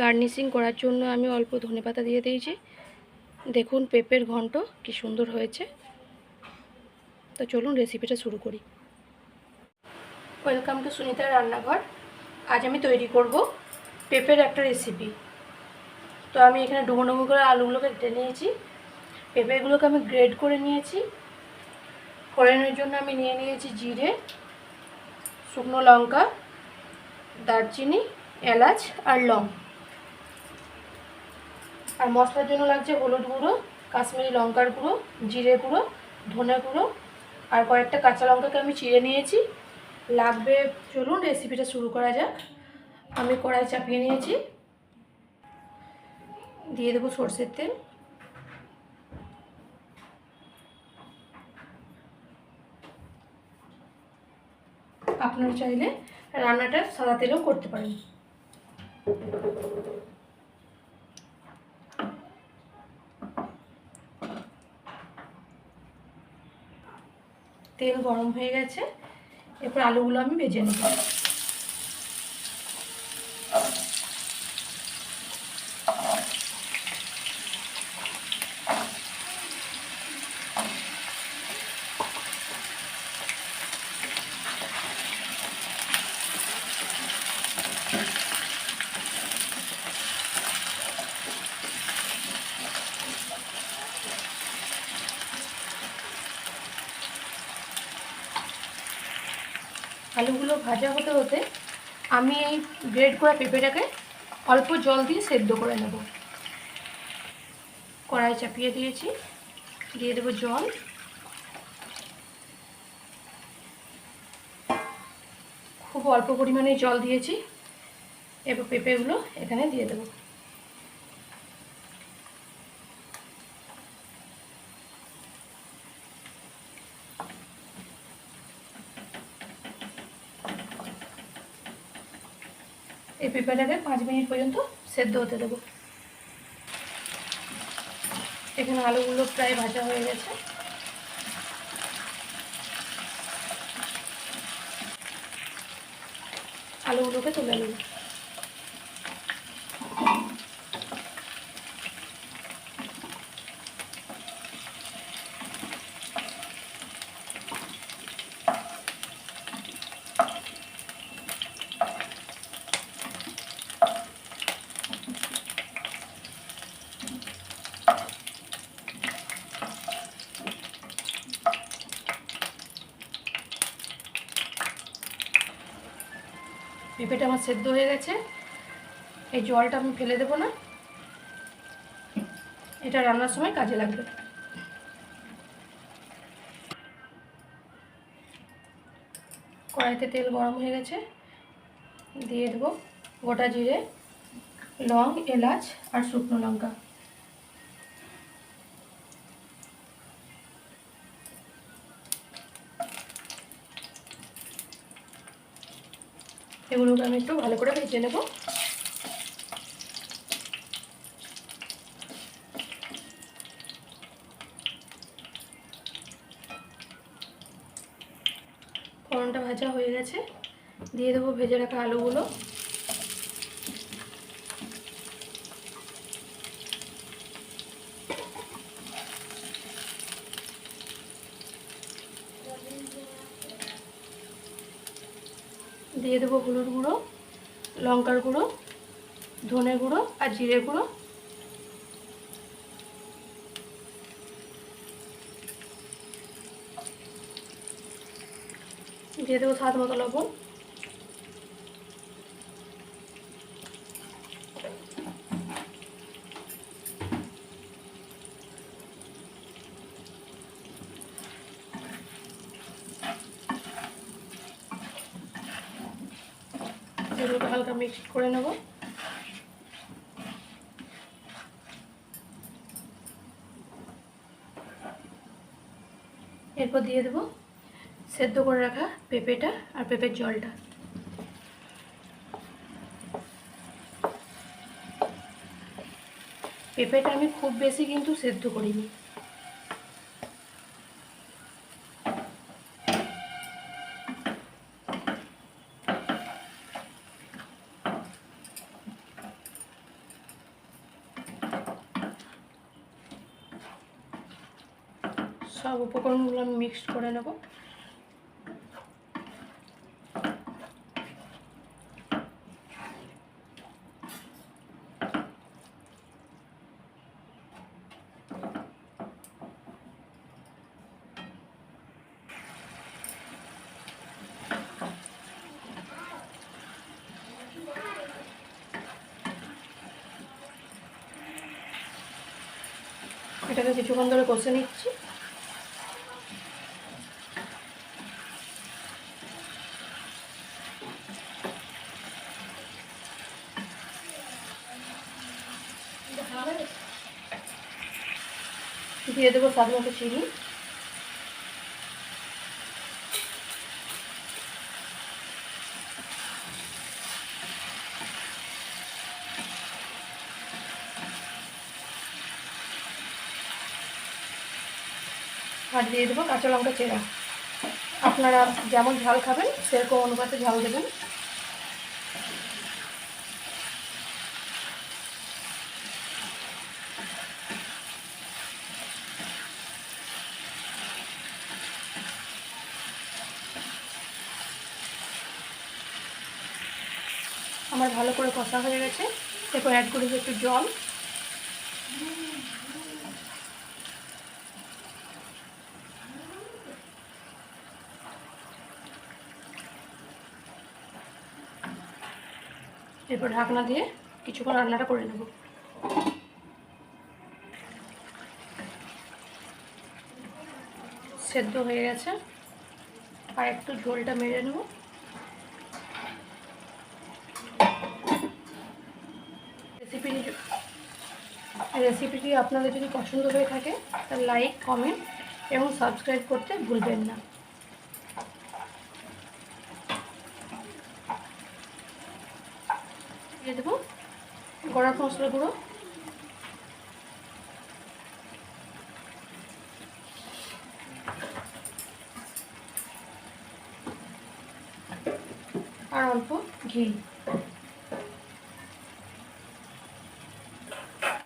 Garnishing করার জন্য আমি অল্প ধনেপাতা দিয়ে দিয়েছি। দেখুন পেঁপের ঘন্ট কি সুন্দর হয়েছে। তো চলুন রেসিপিটা শুরু করি। ওয়েলকাম টু সুনিতা রান্নাঘর। আজ আমি তৈরি করব পেঁপের একটা রেসিপি তো আমি এখানে ডুবো ডুবো করে আলুগুলোকে কেটে নিয়েছি। পেঁপেগুলোকে আমি গ্রেড করে নিয়েছি। ফোড়নের জন্য আমি নিয়ে নিয়েছি জিরে, শুকনো লঙ্কা, দারচিনি, এলাচ আর লং। আর মশলার জন্য লাগছে হলুদ গুঁড়ো, কাশ্মীরি লঙ্কার গুঁড়ো, জিরে গুঁড়ো, ধনে গুঁড়ো আর কয়েকটা কাঁচা লঙ্কাকে আমি চিড়ে নিয়েছি। লাগবে, চলুন রেসিপিটা শুরু করা যাক। আমি কড়াই চাপিয়ে নিয়েছি। দিয়ে দেবো সর্ষের তেল। আপনারা চাইলে রান্নাটা সাদা তেলেও করতে পারেন। তেল গরম হয়ে গেছে। এরপর আলুগুলো আমি ভেজে নেব। আলুগুলো ভাজা হতে হতে আমি এই গ্রেড করা পেঁপেটাকে অল্প জল দিয়ে সেদ্ধ করে নেব। কড়াই চাপিয়ে দিয়েছি। দিয়ে দেবো জল। খুব অল্প পরিমাণে জল দিয়েছি। এবার পেঁপেগুলো এখানে দিয়ে দেবো। এই পেঁপেটাকে পাঁচ মিনিট পর্যন্ত সেদ্ধ হতে দেবো। এখানে আলুগুলো প্রায় ভাজা হয়ে গেছে। আলুগুলোকে তুলে নেব। পেঁপেটা আমার সেদ্ধ হয়ে গেছে। এই জলটা আমি ফেলে দেবো না। এটা রান্নার সময় কাজে লাগবে। কড়াইতে তেল গরম হয়ে গেছে। দিয়ে দেবো গোটা জিরে, লং, এলাচ আর শুকনো লঙ্কা। এগুলোকে আমি একটু ভালো করে ভেজে নেব। ফোড়নটা ভাজা হয়ে গেছে। দিয়ে দেবো ভেজে রাখা আলুগুলো। দিয়ে দেবো হলুদ গুঁড়ো, লঙ্কার গুঁড়ো, ধনে গুঁড়ো আর জিরে গুঁড়ো। দিয়ে দেবো স্বাদ মতো লবণ। এগুলোকে হালকা মিক্স করে নেব। এরপর দিয়ে দেবো সেদ্ধ করে রাখা পেঁপেটা আর পেঁপের জলটা। পেঁপেটা আমি খুব বেশি কিন্তু সেদ্ধ করিনি। সব উপকরণগুলো আমি মিক্সড করে নেব। এটাকে কিছুক্ষণ ধরে কষে নিচ্ছি। দিয়ে দেবো স্বাদ মতো চিনি। আর দিয়ে দেবো কাঁচা লঙ্কা চেরা। আপনারা যেমন ঝাল খাবেন, সেরকম অনুপাতে ঝাল দেবেন। আমার ভালো করে কষা হয়ে গেছে। এরপর অ্যাড করে একটু জল। এরপর ঢাকনা দিয়ে কিছুক্ষণ রান্নাটা করে নেব। সেদ্ধ হয়ে গেছে। আর একটু ঝোলটা মেরে নেব রেসিপিটি রেসিপিটি আপনাদের যদি পছন্দ হয়ে থাকে, তাহলে লাইক কমেন্ট এবং সাবস্ক্রাইব করতে ভুলবেন না। দিয়ে দেবো গরম মশলা গুঁড়ো। আর অল্প ঘি।